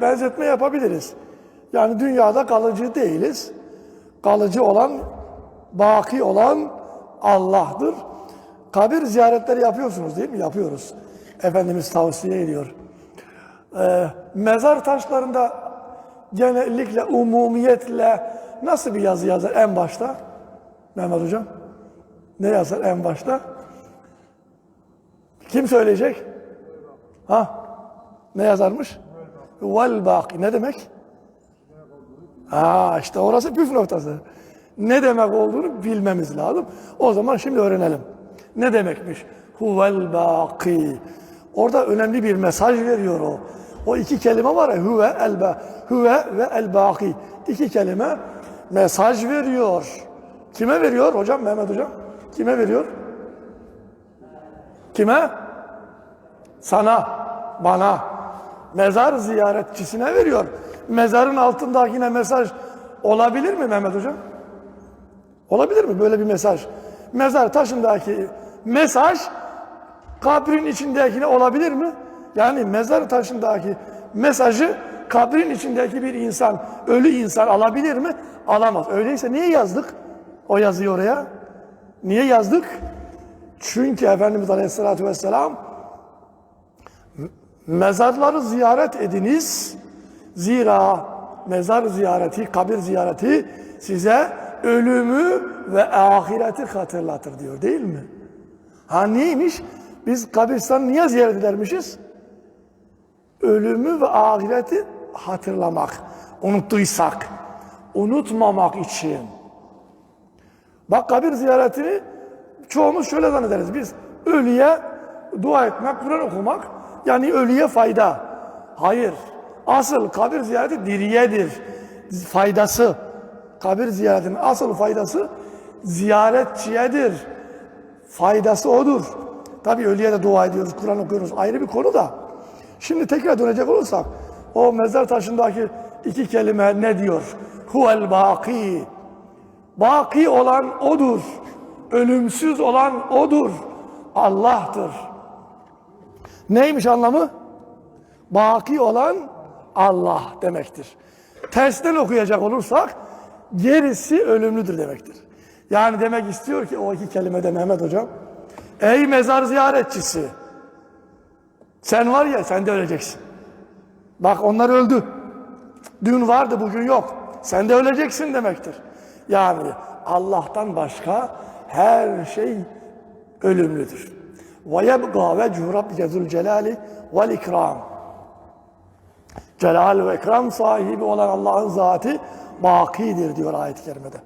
benzetme yapabiliriz. Yani dünyada kalıcı değiliz. Kalıcı olan, baki olan Allah'tır. Kabir ziyaretleri yapıyorsunuz değil mi? Yapıyoruz. Efendimiz tavsiye ediyor. Ee, mezar taşlarında genellikle, umumiyetle nasıl bir yazı yazar en başta? Mehmet Hocam. Ne yazar en başta? Kim söyleyecek? Ha? Ne yazarmış? Vel baki. Ne demek? Ha işte orası püf noktası. Ne demek olduğunu bilmemiz lazım. O zaman şimdi öğrenelim. Ne demekmiş? Huvel baki. Orada önemli bir mesaj veriyor o. O iki kelime var ya huve el huve ve el baki. İki kelime mesaj veriyor. Kime veriyor hocam Mehmet hocam? Kime veriyor? Kime? Sana, bana. Mezar ziyaretçisine veriyor. Mezarın altındakine mesaj olabilir mi Mehmet hocam? Olabilir mi böyle bir mesaj? Mezar taşındaki mesaj kabrin içindekine olabilir mi? Yani mezar taşındaki mesajı kabrin içindeki bir insan, ölü insan alabilir mi? Alamaz. Öyleyse niye yazdık o yazıyı oraya? Niye yazdık? Çünkü Efendimiz Aleyhisselatü Vesselam mezarları ziyaret ediniz. Zira mezar ziyareti, kabir ziyareti size ölümü ve ahireti hatırlatır diyor değil mi? Ha neymiş? Biz kabirstanı niye ziyaret edermişiz? Ölümü ve ahireti hatırlamak, unuttuysak, unutmamak için. Bak kabir ziyaretini çoğumuz şöyle zannederiz biz. Ölüye dua etmek, Kur'an okumak yani ölüye fayda. Hayır. Asıl kabir ziyareti diriyedir. Faydası. Kabir ziyaretinin asıl faydası ziyaretçiyedir. Faydası odur. Tabi ölüye de dua ediyoruz, Kur'an okuyoruz. Ayrı bir konu da. Şimdi tekrar dönecek olursak o mezar taşındaki iki kelime ne diyor? Huvel baki. Baki olan odur. Ölümsüz olan odur. Allah'tır. Neymiş anlamı? Baki olan Allah demektir. Tersten okuyacak olursak gerisi ölümlüdür demektir. Yani demek istiyor ki o iki kelimede Mehmet Hocam ey mezar ziyaretçisi sen var ya sen de öleceksin. Bak onlar öldü. Dün vardı bugün yok. Sen de öleceksin demektir. Yani Allah'tan başka her şey ölümlüdür. Ve yebqa vechu rabbike zülcelali vel ikram. Celal ve ikram sahibi olan Allah'ın zatı bakidir diyor ayet-i kerimede.